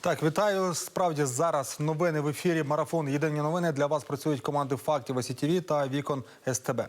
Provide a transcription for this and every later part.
Так, вітаю. Справді зараз новини в ефірі. Марафон. Єдині новини для вас працюють команди фактів СІТВ та Вікон СТБ.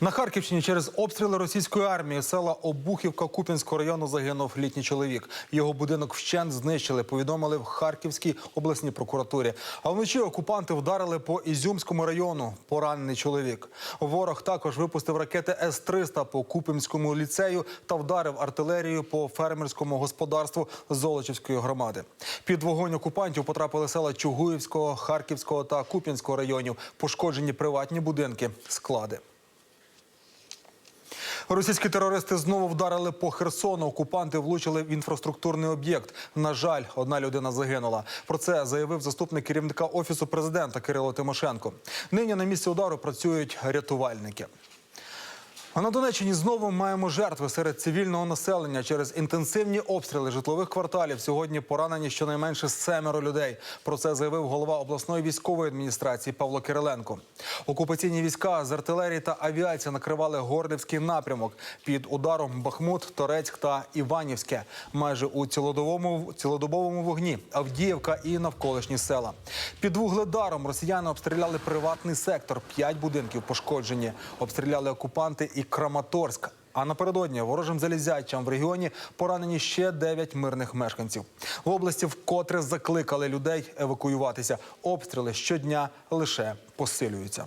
На Харківщині через обстріли російської армії села Обухівка Купінського району загинув літній чоловік. Його будинок вщент знищили. Повідомили в Харківській обласній прокуратурі. А вночі окупанти вдарили по Ізюмському району. Поранений чоловік. Ворог також випустив ракети С-300 по Купінському ліцею та вдарив артилерію по фермерському господарству Золочівської громади. Під вогонь окупантів потрапили села Чугуївського, Харківського та Куп'янського районів. Пошкоджені приватні будинки, склади. Російські терористи знову вдарили по Херсону. Окупанти влучили в інфраструктурний об'єкт. На жаль, одна людина загинула. Про це заявив заступник керівника офісу президента Кирило Тимошенко. Нині на місці удару працюють рятувальники. А на Донеччині знову маємо жертви серед цивільного населення через інтенсивні обстріли житлових кварталів. Сьогодні поранені щонайменше семеро людей. Про це заявив голова обласної військової адміністрації Павло Кириленко. Окупаційні війська з артилерії та авіації накривали Горлівський напрямок під ударом Бахмут, Торецьк та Іванівське. Майже у цілодобовому, цілодобовому вогні Авдіївка і навколишні села. Під вугледаром росіяни обстріляли приватний сектор. П'ять будинків пошкоджені. Обстріляли окупанти і Краматорськ. А напередодні ворожим залізячам в регіоні поранені ще 9 мирних мешканців. В області вкотре закликали людей евакуюватися. Обстріли щодня лише посилюються.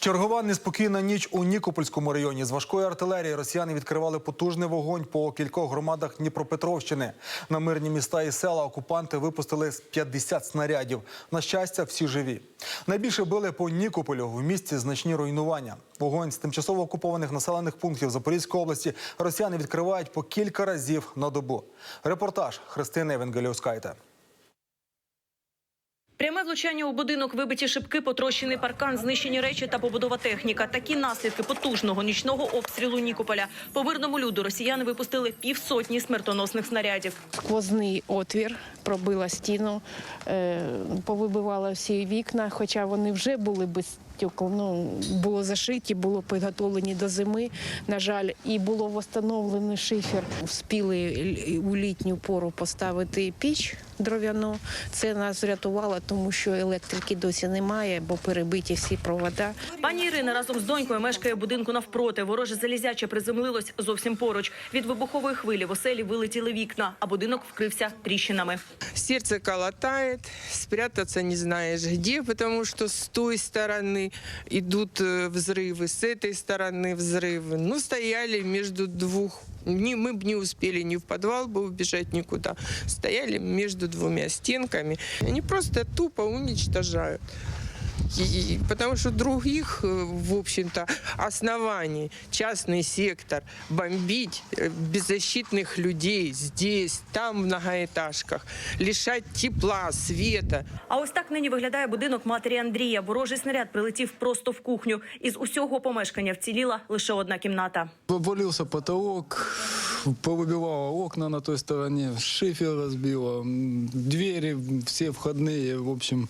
Чергова неспокійна ніч у Нікопольському районі. З важкої артилерії росіяни відкривали потужний вогонь по кількох громадах Дніпропетровщини. На мирні міста і села окупанти випустили з 50 снарядів. На щастя, всі живі. Найбільше били по Нікополю в місті значні руйнування. Вогонь з тимчасово окупованих населених пунктів Запорізької області росіяни відкривають по кілька разів на добу. Репортаж Христини Евангеліускайте. Пряме влучання у будинок, вибиті шибки, потрощений паркан, знищені речі та побудова техніка. Такі наслідки потужного нічного обстрілу Нікополя. По мирному люду росіяни випустили півсотні смертоносних снарядів. сквозний отвір, пробила стіну, е, повибивала всі вікна, хоча вони вже були без. Ну, було зашиті, було підготовлені до зими, на жаль, і було встановлений шифер. Вспіли у літню пору поставити піч дров'яну. Це нас врятувало, тому що електрики досі немає, бо перебиті всі провода. Пані Ірина разом з донькою мешкає в будинку навпроти. Вороже залізяче приземлилось зовсім поруч. Від вибухової хвилі в оселі вилетіли вікна, а будинок вкрився тріщинами. Сердце колотает, спрятаться не знаешь где, потому что с той стороны идут э, взрывы, с этой стороны взрывы. Ну, стояли между двух. Не, мы бы не успели ни в подвал бы убежать никуда. Стояли между двумя стенками. Они просто тупо уничтожают. И- потому что других, э, в общем-то, оснований частный сектор бомбить э, беззащитных людей здесь, там в многоэтажках, лишать тепла, света. А ось так нині виглядає будинок матері Андрія. Ворожий снаряд прилетів просто в кухню. Із усього помешкання вціліла лише одна кімната. Обвалился потолок, повыбивало окна на той стороне, шифер разбило, м, двери все входные, в общем,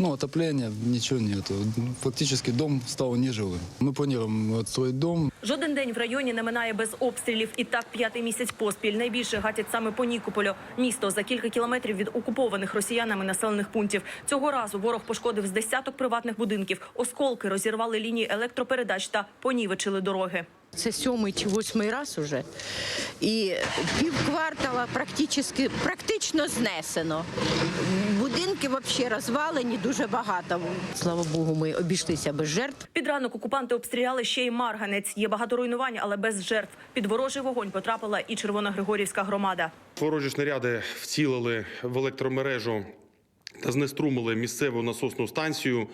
ну, отопления, ничего нету. Фактически дом стал нежилым. Мы планируем отстроить дом, Жоден день в районі не минає без обстрілів. І так п'ятий місяць поспіль. Найбільше гатять саме по Нікополю. Місто за кілька кілометрів від окупованих росіянами населених пунктів. Цього разу ворог пошкодив з десяток приватних будинків. Осколки розірвали лінії електропередач та понівечили дороги. Це сьомий чи восьмий раз уже. І півквартала практично, практично знесено. Будинки взагалі розвалені дуже багато. Слава Богу, ми обійшлися без жертв. Під ранок окупанти обстріляли ще й Марганець. Є багато руйнувань, але без жертв. Під ворожий вогонь потрапила і Червоногригорівська громада. Ворожі снаряди вцілили в електромережу та знеструмили місцеву насосну станцію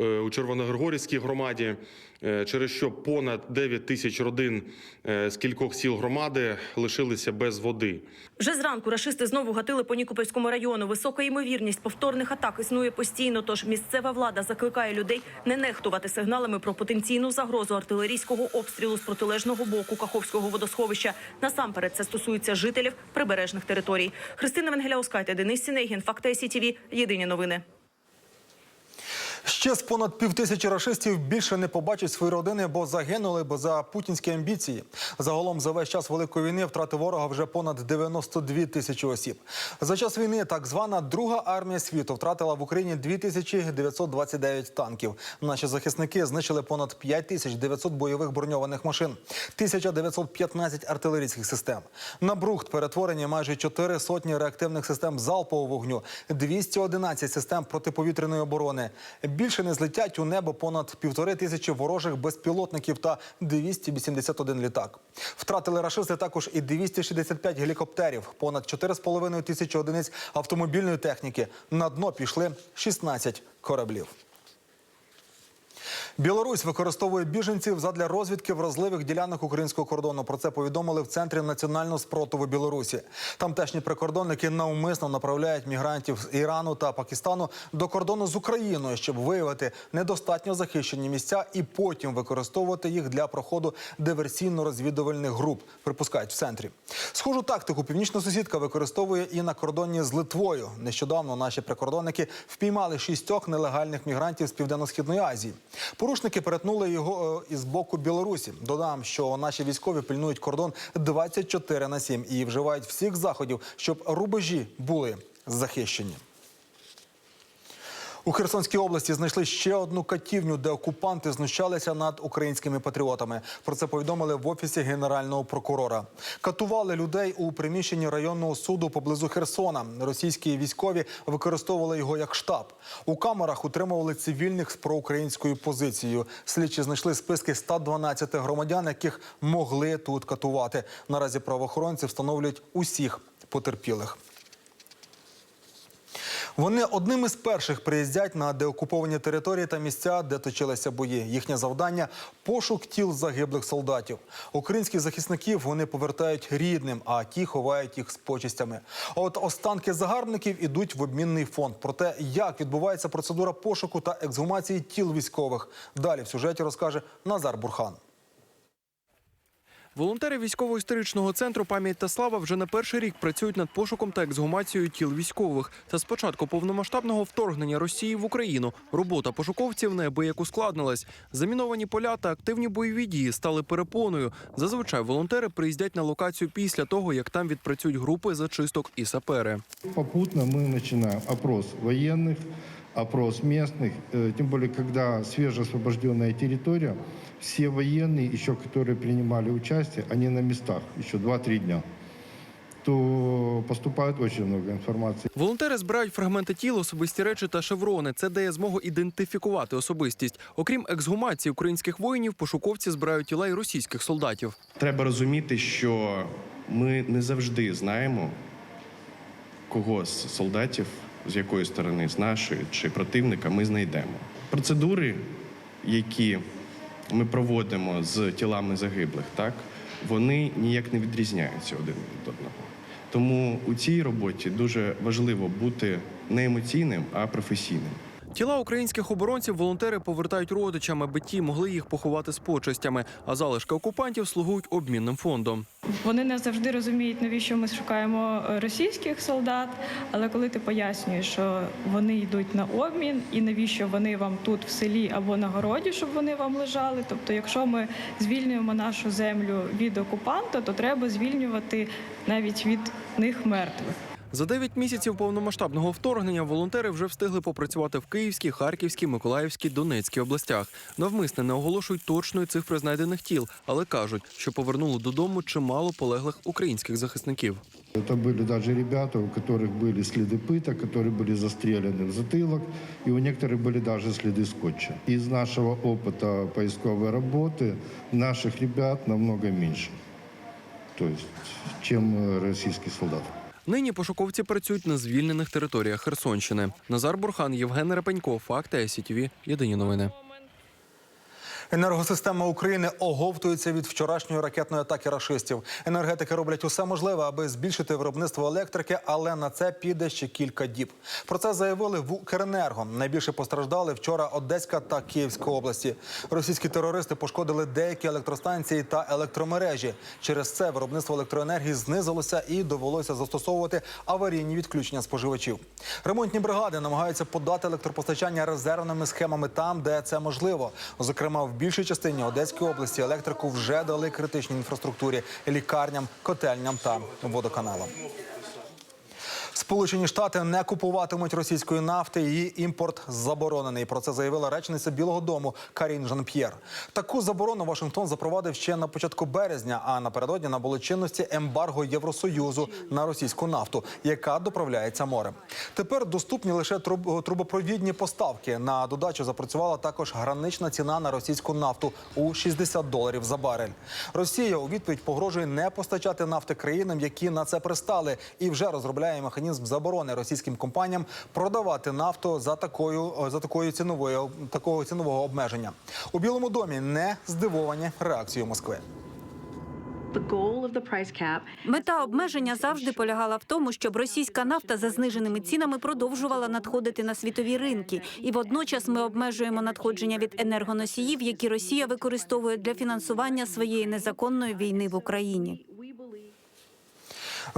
е, у Червоногригорівській громаді, через що понад 9 тисяч родин е, з кількох сіл громади лишилися без води. Вже зранку рашисти знову гатили по Нікопольському району. Висока ймовірність повторних атак існує постійно. Тож місцева влада закликає людей не нехтувати сигналами про потенційну загрозу артилерійського обстрілу з протилежного боку Каховського водосховища. Насамперед це стосується жителів прибережних територій. Христина Венгеляускайте, Денис Сінегін, Факти СІТВ. Єдині новини. Ще з понад півтисячі рашистів більше не побачать свої родини, бо загинули бо за путінські амбіції. Загалом за весь час великої війни втрати ворога вже понад 92 тисячі осіб. За час війни так звана Друга армія світу втратила в Україні 2929 танків. Наші захисники знищили понад 5900 бойових броньованих машин, 1915 артилерійських систем. На брухт перетворені майже 4 сотні реактивних систем залпового вогню, 211 систем протиповітряної оборони. Більше не злетять у небо понад півтори тисячі ворожих безпілотників та 281 літак. Втратили рашисти також і 265 гелікоптерів, понад 4,5 тисячі одиниць автомобільної техніки. На дно пішли 16 кораблів. Білорусь використовує біженців задля розвідки вразливих ділянок українського кордону. Про це повідомили в центрі національного спротиву Білорусі. Тамтешні прикордонники навмисно направляють мігрантів з Ірану та Пакистану до кордону з Україною, щоб виявити недостатньо захищені місця і потім використовувати їх для проходу диверсійно-розвідувальних груп. Припускають в центрі. Схожу тактику північна сусідка використовує і на кордоні з Литвою. Нещодавно наші прикордонники впіймали шістьох нелегальних мігрантів з південно-східної Азії. Порушники перетнули його е, із боку Білорусі. Додам, що наші військові пильнують кордон 24 на 7 і вживають всіх заходів, щоб рубежі були захищені. У Херсонській області знайшли ще одну катівню, де окупанти знущалися над українськими патріотами. Про це повідомили в офісі генерального прокурора. Катували людей у приміщенні районного суду поблизу Херсона. Російські військові використовували його як штаб. У камерах утримували цивільних з проукраїнською позицією. Слідчі знайшли списки 112 громадян, яких могли тут катувати. Наразі правоохоронці встановлюють усіх потерпілих. Вони одними з перших приїздять на деокуповані території та місця, де точилися бої. Їхнє завдання пошук тіл загиблих солдатів. Українських захисників вони повертають рідним, а ті ховають їх з почистями. От останки загарбників ідуть в обмінний фонд. Про те, як відбувається процедура пошуку та ексгумації тіл військових. Далі в сюжеті розкаже Назар Бурхан. Волонтери військово-історичного центру пам'ять та слава вже не перший рік працюють над пошуком та ексгумацією тіл військових. Та з початку повномасштабного вторгнення Росії в Україну робота пошуковців неабияк ускладнилась. Заміновані поля та активні бойові дії стали перепоною. Зазвичай волонтери приїздять на локацію після того, як там відпрацюють групи зачисток і сапери. Попутно мы начинаем опрос военных, опрос местных, Э, тем более, когда свежеосвобожденная территория, все военные, еще которые принимали участие, они на местах еще 2-3 дня, то поступает очень много информации. Волонтери збирають фрагменти тіл, особисті речі та шеврони. Це дає змогу ідентифікувати особистість. Окрім ексгумації українських воїнів, пошуковці збирають тіла й російських солдатів. Треба розуміти, що ми не завжди знаємо, кого з солдатів, з якої сторони, з нашої чи противника, ми знайдемо. Процедури, які ми проводимо з тілами загиблих, так вони ніяк не відрізняються один від одного. Тому у цій роботі дуже важливо бути не емоційним, а професійним. Тіла українських оборонців волонтери повертають родичам, аби ті могли їх поховати з почестями. А залишки окупантів слугують обмінним фондом. Вони не завжди розуміють, навіщо ми шукаємо е, російських солдат. Але коли ти пояснюєш, що вони йдуть на обмін, і навіщо вони вам тут в селі або на городі, щоб вони вам лежали. Тобто, якщо ми звільнюємо нашу землю від окупанта, то треба звільнювати навіть від них мертвих. За 9 місяців повномасштабного вторгнення волонтери вже встигли попрацювати в Київській, Харківській, Миколаївській, Донецькій областях. Навмисне не оголошують точної цифри знайдених тіл, але кажуть, що повернули додому чимало полеглих українських захисників. Это были даже ребята, у которых были следы пыток, которые были застрелены в затылок, и у некоторых были даже следы скотча. Из нашего опыта поисковой работы наших ребят намного меньше, то есть, чем э, российских солдат. Нині пошуковці працюють на звільнених територіях Херсонщини. Назар Бурхан, Євген Репенько, Факти СІТВ. Єдині новини. Енергосистема України оговтується від вчорашньої ракетної атаки рашистів. Енергетики роблять усе можливе, аби збільшити виробництво електрики, але на це піде ще кілька діб. Про це заявили в Укренерго. Найбільше постраждали вчора Одеська та Київська області. Російські терористи пошкодили деякі електростанції та електромережі. Через це виробництво електроенергії знизилося і довелося застосовувати аварійні відключення споживачів. Ремонтні бригади намагаються подати електропостачання резервними схемами там, де це можливо. Зокрема, в більшій частині Одеської області електрику вже дали критичній інфраструктурі, лікарням, котельням та водоканалам. Сполучені Штати не купуватимуть російської нафти. Її імпорт заборонений. Про це заявила речниця Білого Дому Карін Жан-П'єр. Таку заборону Вашингтон запровадив ще на початку березня. А напередодні набуло чинності ембарго Євросоюзу на російську нафту, яка доправляється морем. Тепер доступні лише труб- трубопровідні поставки. На додачу запрацювала також гранична ціна на російську нафту у 60 доларів за барель. Росія у відповідь погрожує не постачати нафти країнам, які на це пристали, і вже розробляє механізм заборони російським компаніям продавати нафту за такою за такою ціновою такого цінового обмеження. У Білому домі не здивовані реакцією Москви. Мета обмеження завжди полягала в тому, щоб російська нафта за зниженими цінами продовжувала надходити на світові ринки, і водночас ми обмежуємо надходження від енергоносіїв, які Росія використовує для фінансування своєї незаконної війни в Україні.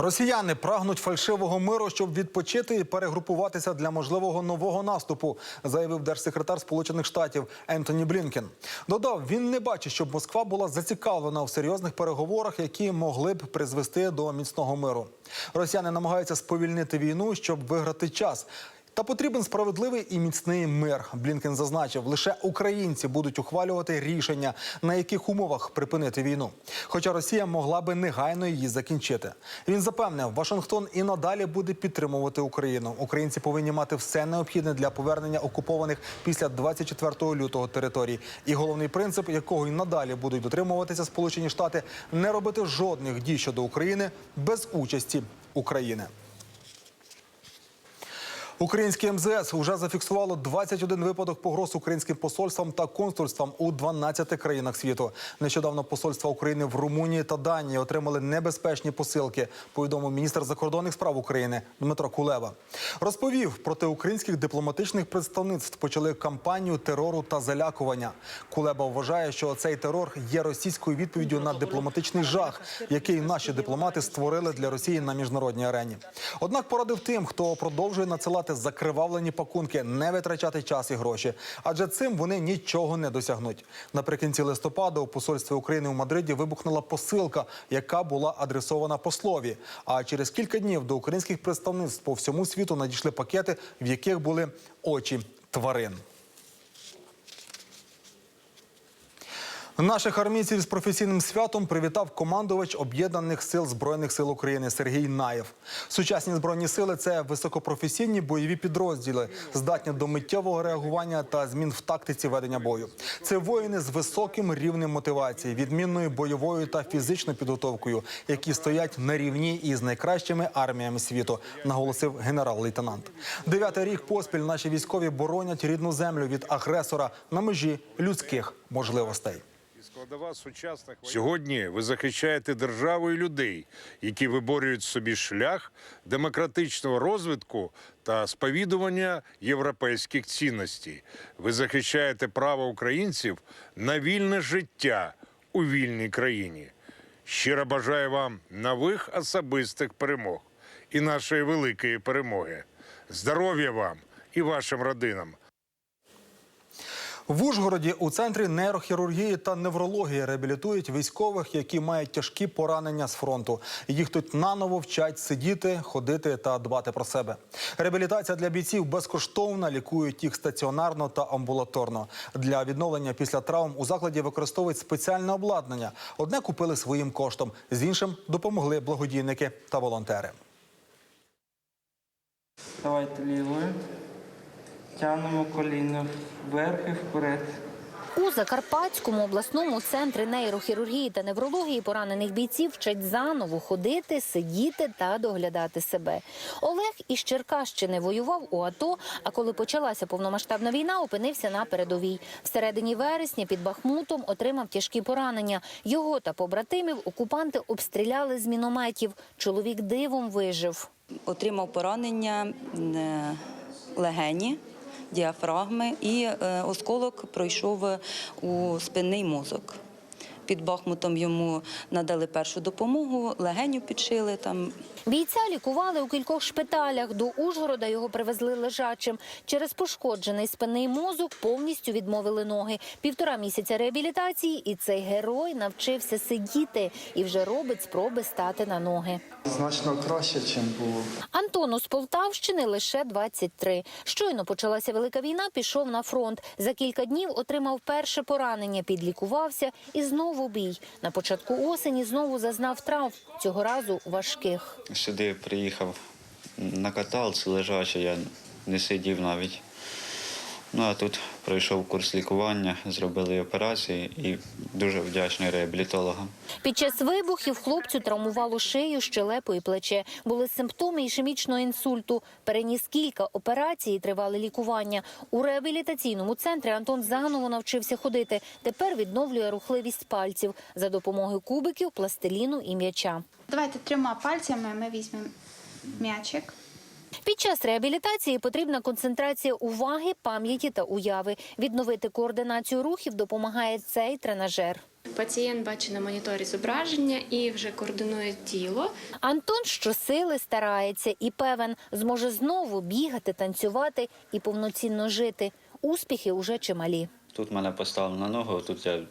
Росіяни прагнуть фальшивого миру, щоб відпочити і перегрупуватися для можливого нового наступу, заявив держсекретар Сполучених Штатів Ентоні Блінкен. Додав, він не бачить, щоб Москва була зацікавлена в серйозних переговорах, які могли б призвести до міцного миру. Росіяни намагаються сповільнити війну, щоб виграти час. Та потрібен справедливий і міцний мир. Блінкен зазначив, лише українці будуть ухвалювати рішення, на яких умовах припинити війну. Хоча Росія могла би негайно її закінчити. Він запевнив, Вашингтон і надалі буде підтримувати Україну. Українці повинні мати все необхідне для повернення окупованих після 24 лютого територій. І головний принцип, якого і надалі будуть дотримуватися Сполучені Штати, не робити жодних дій щодо України без участі України. Українське МЗС вже зафіксувало 21 випадок погроз українським посольствам та консульствам у 12 країнах світу. Нещодавно посольства України в Румунії та Данії отримали небезпечні посилки. Повідомив міністр закордонних справ України Дмитро Кулеба. Розповів, проти українських дипломатичних представництв почали кампанію терору та залякування. Кулеба вважає, що цей терор є російською відповіддю на дипломатичний жах, який наші дипломати створили для Росії на міжнародній арені. Однак порадив тим, хто продовжує надсилати закривавлені пакунки, не витрачати час і гроші, адже цим вони нічого не досягнуть. Наприкінці листопада у посольстві України у Мадриді вибухнула посилка, яка була адресована послові. А через кілька днів до українських представництв по всьому світу надійшли пакети, в яких були очі тварин. Наших армійців з професійним святом привітав командувач об'єднаних сил збройних сил України Сергій Наєв. Сучасні збройні сили це високопрофесійні бойові підрозділи, здатні до миттєвого реагування та змін в тактиці ведення бою. Це воїни з високим рівнем мотивації, відмінною бойовою та фізичною підготовкою, які стоять на рівні із найкращими арміями світу, наголосив генерал-лейтенант. Дев'ятий рік поспіль наші військові боронять рідну землю від агресора на межі людських можливостей. Сьогодні ви захищаєте державу і людей, які виборюють собі шлях демократичного розвитку та сповідування європейських цінностей. Ви захищаєте право українців на вільне життя у вільній країні. Щиро бажаю вам нових особистих перемог і нашої великої перемоги. Здоров'я вам і вашим родинам. В Ужгороді у центрі нейрохірургії та неврології реабілітують військових, які мають тяжкі поранення з фронту. Їх тут наново вчать сидіти, ходити та дбати про себе. Реабілітація для бійців безкоштовна, лікують їх стаціонарно та амбулаторно. Для відновлення після травм у закладі використовують спеціальне обладнання. Одне купили своїм коштом, з іншим допомогли благодійники та волонтери. Давайте лівою. Тягнемо коліно вверх і вперед. У Закарпатському обласному центрі нейрохірургії та неврології поранених бійців вчать заново ходити, сидіти та доглядати себе. Олег із Черкащини воював у АТО, а коли почалася повномасштабна війна, опинився на передовій. Всередині вересня під Бахмутом отримав тяжкі поранення. Його та побратимів окупанти обстріляли з мінометів. Чоловік дивом вижив. Отримав поранення е, легені, діафрагми і е, осколок пройшов у спинний мозок. Під Бахмутом йому надали першу допомогу, легеню підшили там. Бійця лікували у кількох шпиталях. До Ужгорода його привезли лежачим. Через пошкоджений спинний мозок повністю відмовили ноги. Півтора місяця реабілітації, і цей герой навчився сидіти і вже робить спроби стати на ноги. Значно краще, ніж було. Антону з Полтавщини лише 23. Щойно почалася велика війна, пішов на фронт. За кілька днів отримав перше поранення, підлікувався і знову бій. На початку осені знову зазнав травм, цього разу важких. Сюди приїхав на каталці лежачи, я не сидів навіть. Ну а тут пройшов курс лікування, зробили операції і дуже вдячний реабілітологам. Під час вибухів хлопцю травмувало шию, щелепу і плече. Були симптоми ішемічного інсульту. Переніс кілька операцій, і тривали лікування. У реабілітаційному центрі Антон заново навчився ходити. Тепер відновлює рухливість пальців за допомогою кубиків, пластиліну і м'яча. Давайте трьома пальцями ми візьмемо м'ячик. Під час реабілітації потрібна концентрація уваги, пам'яті та уяви. Відновити координацію рухів допомагає цей тренажер. Пацієнт бачить на моніторі зображення і вже координує тіло. Антон щосили старається і певен, зможе знову бігати, танцювати і повноцінно жити. Успіхи уже чималі. Тут мене поставили на ногу, тут я,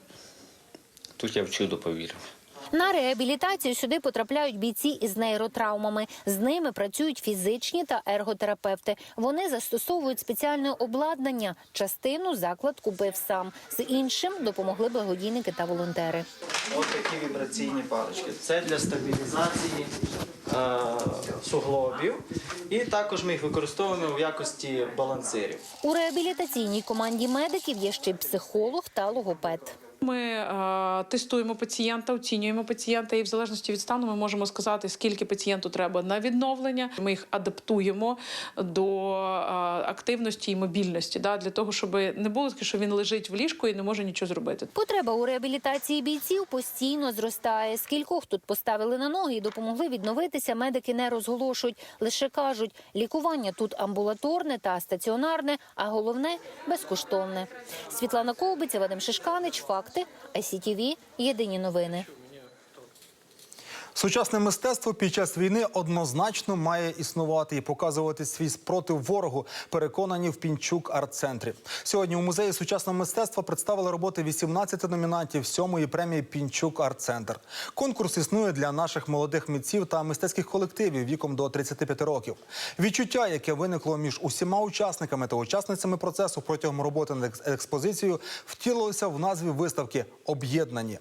тут я в чудо повірив. На реабілітацію сюди потрапляють бійці із нейротравмами. З ними працюють фізичні та ерготерапевти. Вони застосовують спеціальне обладнання. Частину заклад купив сам. З іншим допомогли благодійники та волонтери. Ось такі вібраційні палички. Це для стабілізації е, суглобів. І також ми їх використовуємо в якості балансирів. У реабілітаційній команді медиків є ще й психолог та логопед. Ми е, тестуємо пацієнта, оцінюємо пацієнта, і в залежності від стану ми можемо сказати, скільки пацієнту треба на відновлення. Ми їх адаптуємо до е, активності і мобільності, да, для того, щоб не було таке, що він лежить в ліжку і не може нічого зробити. Потреба у реабілітації бійців постійно зростає. Скількох тут поставили на ноги і допомогли відновитися. Медики не розголошують. Лише кажуть, лікування тут амбулаторне та стаціонарне, а головне безкоштовне. Світлана Ковбиця, Вадим Шишканич, факти ICTV, Єдині новини. Сучасне мистецтво під час війни однозначно має існувати і показувати свій спротив ворогу. Переконані в Пінчук арт-центрі. Сьогодні у музеї сучасного мистецтва представили роботи 18 номінантів сьомої премії Пінчук арт-центр. Конкурс існує для наших молодих митців та мистецьких колективів віком до 35 років. Відчуття, яке виникло між усіма учасниками та учасницями процесу протягом роботи над екс- експозицією, втілилося в назві виставки Об'єднані.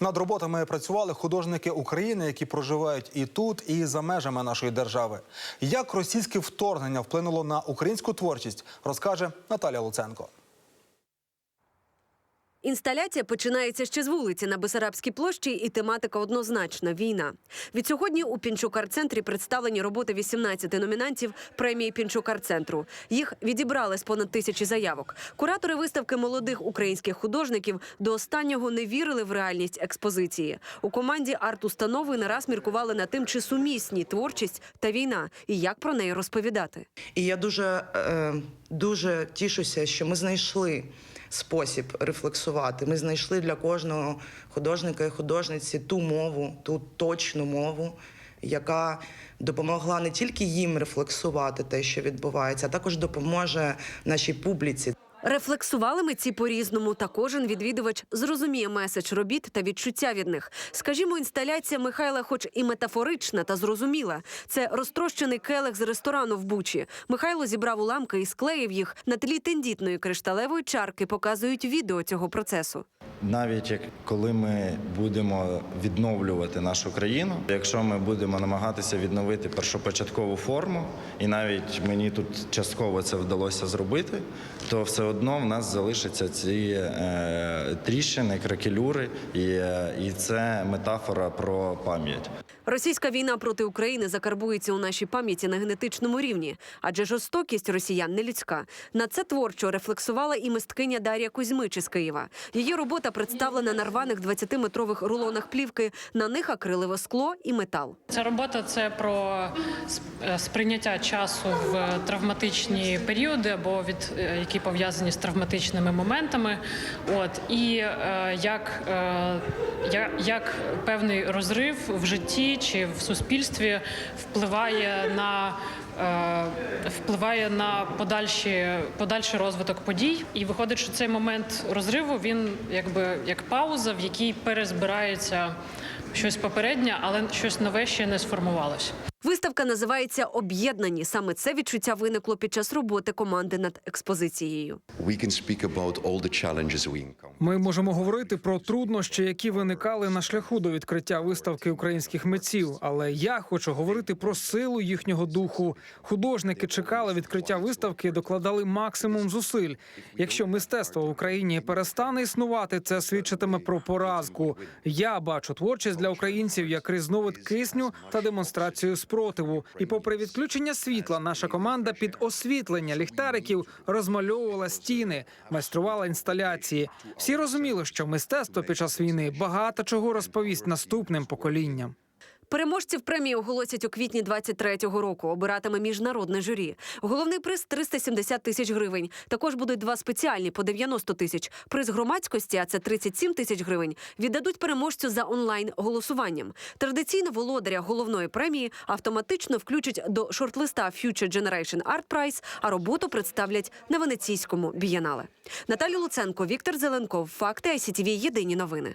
Над роботами працювали художники України, які проживають і тут, і за межами нашої держави. Як російське вторгнення вплинуло на українську творчість, розкаже Наталя Луценко. Інсталяція починається ще з вулиці на Бесарабській площі, і тематика однозначна війна. Відсьогодні у Пінчук арт-центрі представлені роботи 18 номінантів премії Пінчук арт-центру. Їх відібрали з понад тисячі заявок. Куратори виставки молодих українських художників до останнього не вірили в реальність експозиції. У команді арт-установи не раз міркували над тим, чи сумісні творчість та війна, і як про неї розповідати. І я дуже, е, дуже тішуся, що ми знайшли спосіб рефлексувати. Ми знайшли для кожного художника і художниці ту мову, ту точну мову, яка допомогла не тільки їм рефлексувати те, що відбувається, а також допоможе нашій публіці. Рефлексували митці по-різному, та кожен відвідувач зрозуміє меседж робіт та відчуття від них. Скажімо, інсталяція Михайла, хоч і метафорична та зрозуміла. Це розтрощений келих з ресторану в Бучі. Михайло зібрав уламки і склеїв їх на тлі тендітної кришталевої чарки. Показують відео цього процесу. Навіть як коли ми будемо відновлювати нашу країну, якщо ми будемо намагатися відновити першопочаткову форму, і навіть мені тут частково це вдалося зробити, то все одно в нас залишаться ці е, тріщини, кракелюри, е, і це метафора про пам'ять. Російська війна проти України закарбується у нашій пам'яті на генетичному рівні, адже жорстокість росіян не людська. На це творчо рефлексувала і мисткиня Дар'я Кузьмич із Києва. Її робота представлена на рваних 20-метрових рулонах плівки. На них акрилове скло і метал. Ця робота це про е, сприйняття часу в травматичні періоди або від е, які пов'язані з травматичними моментами. От і е, як, е, як певний розрив в житті чи в суспільстві впливає на. е, Впливає на подальші подальший розвиток подій, і виходить, що цей момент розриву він якби як пауза, в якій перезбирається щось попереднє, але щось нове ще не сформувалося. Виставка називається Об'єднані. Саме це відчуття виникло під час роботи команди над експозицією. We can speak about all the we. Ми можемо говорити про труднощі, які виникали на шляху до відкриття виставки українських митців. Але я хочу говорити про силу їхнього духу. Художники чекали відкриття виставки, докладали максимум зусиль. Якщо мистецтво в Україні перестане існувати, це свідчитиме про поразку. Я бачу творчість для українців як різновид кисню та демонстрацію спротиву. І, попри відключення світла, наша команда під освітлення ліхтариків розмальовувала стіни, майструвала інсталяції. Всі розуміли, що мистецтво під час війни багато чого розповість наступним поколінням. Переможців премії оголосять у квітні 23-го року. Обиратиме міжнародне журі. Головний приз 370 тисяч гривень. Також будуть два спеціальні по 90 тисяч. Приз громадськості, а це 37 тисяч гривень. Віддадуть переможцю за онлайн голосуванням. Традиційно володаря головної премії автоматично включать до шортлиста Future Generation Art Prize, а роботу представлять на венеційському бієнале. Наталя Луценко, Віктор Зеленков. Факти ICTV. Єдині новини.